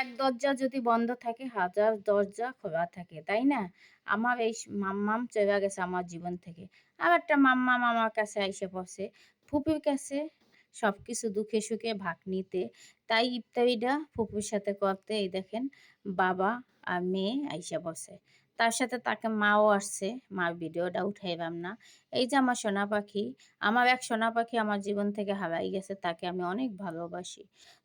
এক দরজা যদি বন্ধ থাকে, হাজার দরজা খোলা থাকে, তাই না? আমার এই মাম্মাম চলে গেছে আমার জীবন থেকে। আর একটা মাম্মাম আমার কাছে আইসে বসে ফুপির কাছে সব কিছু দুঃখে সুখে ভাগ নিতে। তাই ইফতারিটা ফুপুর সাথে করতে, এই দেখেন, বাবা আর মেয়ে আইসা বসে। তার সাথে তাকে মাও আসছে। মার ভিডিওটা উঠাইলাম না। এই যে আমার সোনা পাখি, আমার এক সোনা পাখি আমার জীবন থেকে হারাই গেছে, তাকে আমি অনেক ভালোবাসি।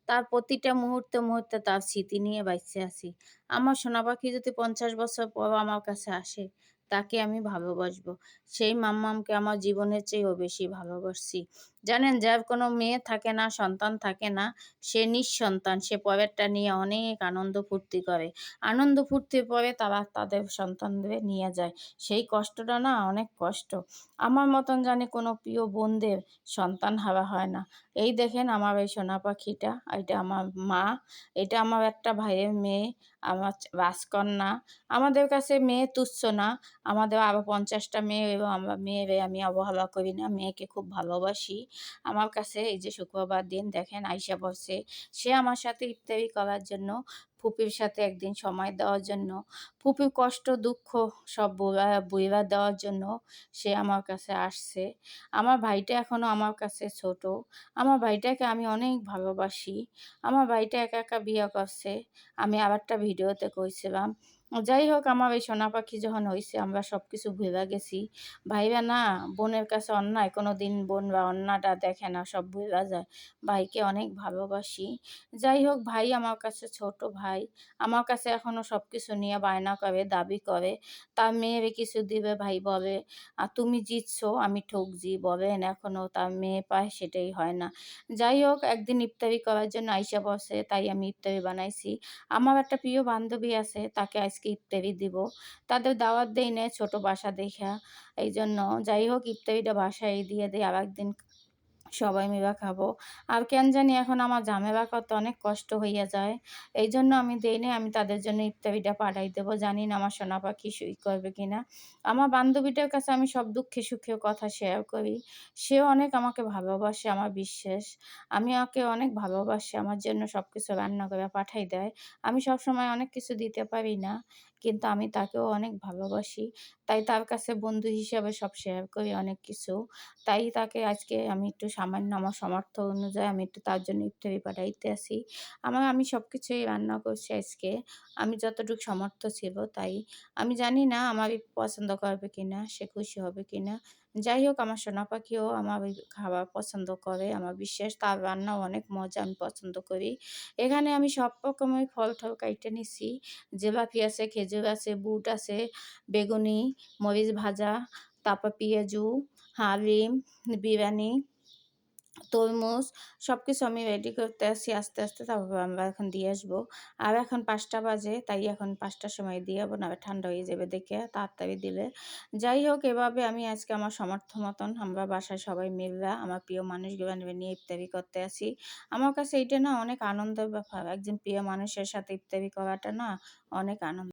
তার প্রতিটা মুহূর্তে মুহূর্তে তার স্মৃতি নিয়ে বাইচে আছি। আমার সোনা পাখি যদি পঞ্চাশ বছর পর আমার কাছে আসে, তাকে আমি ভালোবাসবো। সেই মাম্মামকে আমার জীবনের চেয়েও বেশি ভালোবাসছি জানেন যার কোনো মেয়ে থাকে না, সন্তান থাকে না, সে নিঃসন্তান, সে পরেরটা নিয়ে অনেক আনন্দ ফুর্তি করে। আনন্দ ফুর্তির পরে তারা তাদের সন্তানদের নিয়ে যায়। সেই কষ্টটা না অনেক কষ্ট। আমার মতন জানি কোনো প্রিয় বোনদের সন্তান হারা হয় না। এই দেখেন আমার এই সোনা পাখিটা, এটা আমার মা, এটা আমার একটা ভাইয়ের মেয়ে, আমার রাজকন্যা। আমাদের কাছে মেয়ে তুচ্ছ না। আমাদের আরও পঞ্চাশটা মেয়ে এবং আমরা মেয়েরে আমি অবহেলা করি না। মেয়েকে খুব ভালোবাসি। আমার কাছে এই যে শুক্রবার দিন দেখেন আইসা বসে, সে আমার সাথে ইফতারি করার জন্য ফুপির সাথে একদিন সময় দেওয়ার জন্য ফুপির কষ্ট, দুঃখ সব বইরা দেওয়ার জন্য সে আমার কাছে আসছে। আমার ভাইটা এখনও আমার কাছে ছোট। আমার ভাইটাকে আমি অনেক ভালোবাসি। আমার ভাইটা একা একা বিয়ে করছে। আমি আরেকটা ভিডিওতে কইছিলাম, যাই হোক, আমার এই সোনা পাখি যখন হয়েছে আমরা সব কিছু ভুলে গেছি। ভাইরা না, বোনের কাছে অন্যায় কোনো দিন বোন বা অন্যটা দেখে না, সব ভুলা যায়। ভাইকে অনেক ভালোবাসি। যাই হোক, ভাই আমার কাছে ছোট ভাই। আমার কাছে এখনও সব কিছু নিয়ে বায়না করে, দাবি করে। তার মেয়েরে কিছু দিবে ভাই বলে। আর তুমি জিতছো, আমি ঠকজি বলেন। এখনও তার মেয়ে পায় সেটাই হয় না। যাই হোক, একদিন ইফতারি করার জন্য আইসা বসে, তাই আমি ইফতারি বানাইছি। আমার একটা প্রিয় বান্ধবী আছে, তাকে আজকে ইফতারি দিব। তাদের দাওয়াত দেই নে ছোট বাসা দেখা এই জন্য যাই হোক, ইফতারিটা বাসায় দিয়ে দেয় আর একদিন সবাই মিলে খাব। আর কেন জানি এখন আমার ঝামেলা করতে অনেক কষ্ট হইয়া যায়। এই জন্য আমি দেই নাই, আমি তাদের জন্য ইফতারিটা পাঠাই দেবো। জানি না আমার সোনা পাখি সই করবে কিনা আমার বান্ধবীটার কাছে আমি সব দুঃখে সুখে কথা শেয়ার করি। সেও অনেক আমাকে ভালোবাসে, আমার বিশ্বাস। আমি ওকে অনেক ভালোবাসি, আমার জন্য সব কিছু রান্না করে পাঠাই দেয়। আমি সব সময় অনেক কিছু দিতে পারি না। কিন্তু আমি তাকেও অনেক ভালোবাসি। তাই তার কাছে বন্ধু হিসাবে সব শেয়ার করি অনেক কিছু। তাই তাকে আজকে আমি একটু সামান্য আমার সমর্থ অনুযায়ী আমি একটু তার জন্য ইফতারি পাঠাইতে আসি। আমার, আমি সব কিছুই রান্না করছি আজকে। আমি যতটুকু সমর্থ ছিল তাই। আমি জানি না আমার পছন্দ করবে কিনা, সে খুশি হবে কি না যাই হোক আমার সোনা পাখিও আমার খাবার পছন্দ করে, আমার বিশ্বাস তার রান্না অনেক মজা আমি পছন্দ করি। এখানে আমি সব রকমের ফল টল কাইটে নিছি, জেলাপি আছে, খেজুর আছে, বুট আছে, বেগুনি, মরিচ ভাজা, তারপর পেঁয়াজু হালিম বিরিয়ানি তরমুজ সব কিছু আমি রেডি করতে আসি, আস্তে আস্তে তারপর আমরা এখন দিয়ে আসব। আর এখন পাঁচটা বাজে, তাই এখন পাঁচটার সময় দিয়ে যাব না ঠান্ডা হয়ে যাবে দেখে তাড়াতাড়ি দিলে। যাই হোক, এভাবে আমি আজকে আমার সমর্থ মতন আমরা বাসায় সবাই মিলরা, আমার প্রিয় মানুষগুলো নিয়ে ইফতারি করতে আসি। আমার কাছে এইটা না অনেক আনন্দের ব্যাপার। একজন প্রিয় মানুষের সাথে ইফতারি করাটা না অনেক আনন্দ